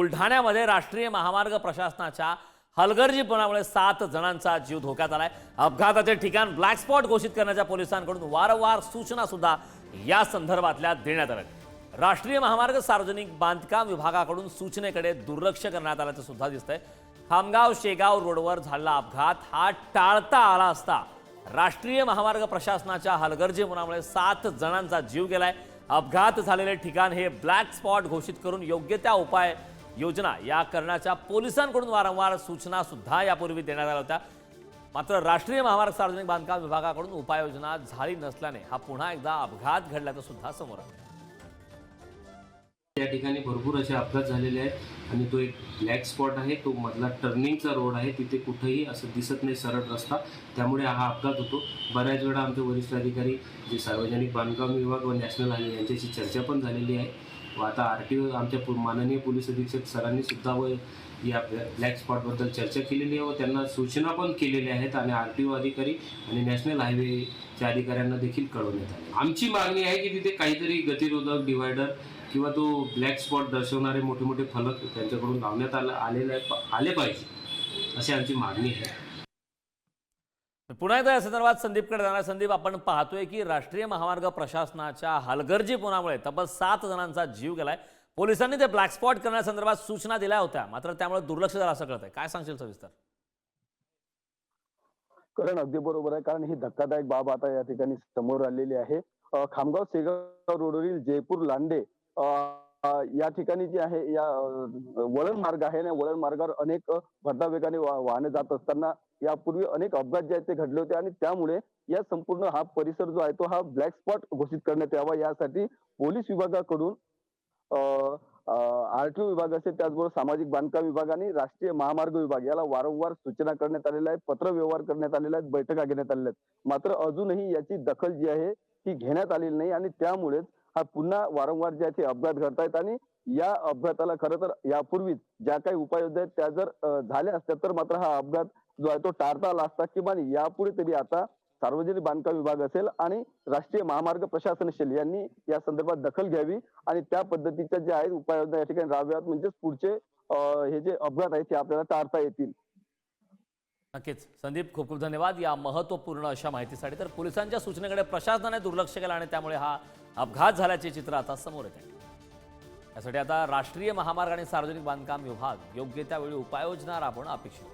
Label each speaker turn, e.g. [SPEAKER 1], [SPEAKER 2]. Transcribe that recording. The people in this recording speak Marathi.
[SPEAKER 1] बुलढाण्यामध्ये राष्ट्रीय महामार्ग प्रशासनाच्या हलगर्जीपणामुळे सात जणांचा जीव धोक्यात आलाय. अपघाताचे ठिकाण ब्लॅक स्पॉट घोषित करण्याच्या पोलिसांकडून वारंवार सूचना सुद्धा या संदर्भातल्या देण्यात आल्या राष्ट्रीय महामार्ग सार्वजनिक बांधकाम विभागाकडून सूचनेकडे दुर्लक्ष करण्यात आल्याचं सुद्धा दिसतंय. खामगाव शेगाव रोडवर झालेला अपघात हा टाळता आला असता राष्ट्रीय महामार्ग प्रशासनाच्या हलगर्जीपणामुळे सात जणांचा जीव गेलाय. अपघात झालेले ठिकाण हे ब्लॅक स्पॉट घोषित करून योग्य त्या उपाय योजना या करण्याच्या पोलिसांकडून वारंवार सूचना सुद्धा यापूर्वी देण्यात आल्या होत्या. मात्र राष्ट्रीय महामार्ग सार्वजनिक बांधकाम विभागाकडून उपाययोजना झाली नसल्याने हा पुन्हा एकदा अपघात घडल्याचं सुद्धा समोर आलं.
[SPEAKER 2] त्या ठिकाणी भरपूर असे अपघात झालेले आहेत आणि तो एक ब्लॅक स्पॉट आहे. तो मधला टर्निंगचा रोड आहे. तिथे कुठंही असं दिसत नाही सरळ रस्ता. त्यामुळे हा अपघात होतो. बऱ्याच वेळा आमचे वरिष्ठ अधिकारी जे सार्वजनिक बांधकाम विभाग व नॅशनल हायवे यांच्याशी चर्चा पण झालेली आहे. व आता आर टी ओ आमच्या पु- माननीय पोलीस अधीक्षक सरांनी सुद्धा व या ब्लॅक स्पॉटबद्दल चर्चा केलेली आहे व त्यांना सूचना पण केलेल्या आहेत आणि आर टी ओ अधिकारी आणि नॅशनल हायवेच्या अधिकाऱ्यांना देखील कळवण्यात आले आमची मागणी आहे की तिथे काहीतरी गतिरोधक डिवायडर किंवा तो ब्लॅक स्पॉट दर्शवणारे मोठे मोठे फलक त्यांच्याकडून लावण्यात आलं आलेले आले पाहिजे अशी आमची मागणी आहे.
[SPEAKER 1] पुन्हा एकदा या संदर्भात संदीपकडे जाणार. संदीप आपण पाहतोय की राष्ट्रीय महामार्ग प्रशासनाच्या हलगर्जीपणामुळे तब्बल सात जणांचा जीव गेलाय. पोलिसांनी ते ब्लॅक स्पॉट करण्यासंदर्भात सूचना दिल्या होत्या. मात्र त्यामुळे दुर्लक्ष झालं असं कळतंय. काय सांगशील सविस्तर?
[SPEAKER 3] कारण अगदी बरोबर आहे. कारण ही धक्कादायक बाब आता या ठिकाणी समोर आलेली आहे. खामगाव सेगाव रोडवरील जयपूर लांडे या ठिकाणी जे आहे या वळण मार्ग आहे ना वळण मार्गावर अनेक भरधा वेगाने वा- जात असताना यापूर्वी अनेक अपघात जे आहेत ते घडले होते आणि त्यामुळे या संपूर्ण हा परिसर जो आहे तो हा ब्लॅक स्पॉट घोषित करण्यात यावा यासाठी पोलीस विभागाकडून आरटीओ विभाग असेल त्याचबरोबर सामाजिक बांधकाम विभाग आणि राष्ट्रीय महामार्ग विभाग याला वारंवार सूचना करण्यात आलेल्या आहेत पत्र व्यवहार करण्यात आलेला आहेत बैठका घेण्यात आलेल्या आहेत. मात्र अजूनही याची दखल जी आहे ती घेण्यात आलेली नाही आणि त्यामुळेच हा पुन्हा वारंवार जे आहे ते अपघात घडतायत आणि या अपघाताला खरं तर यापूर्वीच ज्या काही उपाययोजना आहेत त्या जर झाल्या असत्या तर मात्र हा अपघात जो आहे तो टाळता आला असता किंवा यापुढे तरी आता सार्वजनिक बांधकाम विभाग असेल आणि राष्ट्रीय महामार्ग प्रशासन असेल यांनी या संदर्भात दखल घ्यावी आणि त्या पद्धतीच्या ज्या आहेत उपाययोजना या ठिकाणी राबव्यात म्हणजेच पुढचे हे जे अपघात आहेत ते आपल्याला टाळता येतील.
[SPEAKER 1] नक्कीच. संदीप खूप खूप धन्यवाद या महत्त्वपूर्ण अशा माहितीसाठी. तर पोलिसांच्या सूचनेकडे प्रशासनाने दुर्लक्ष केलं आणि त्यामुळे हा अपघात झाल्याचे चित्र आता समोर येते त्यासाठी आता राष्ट्रीय महामार्ग आणि सार्वजनिक बांधकाम विभाग योग्य त्यावेळी उपाययोजना राबवणं अपेक्षित.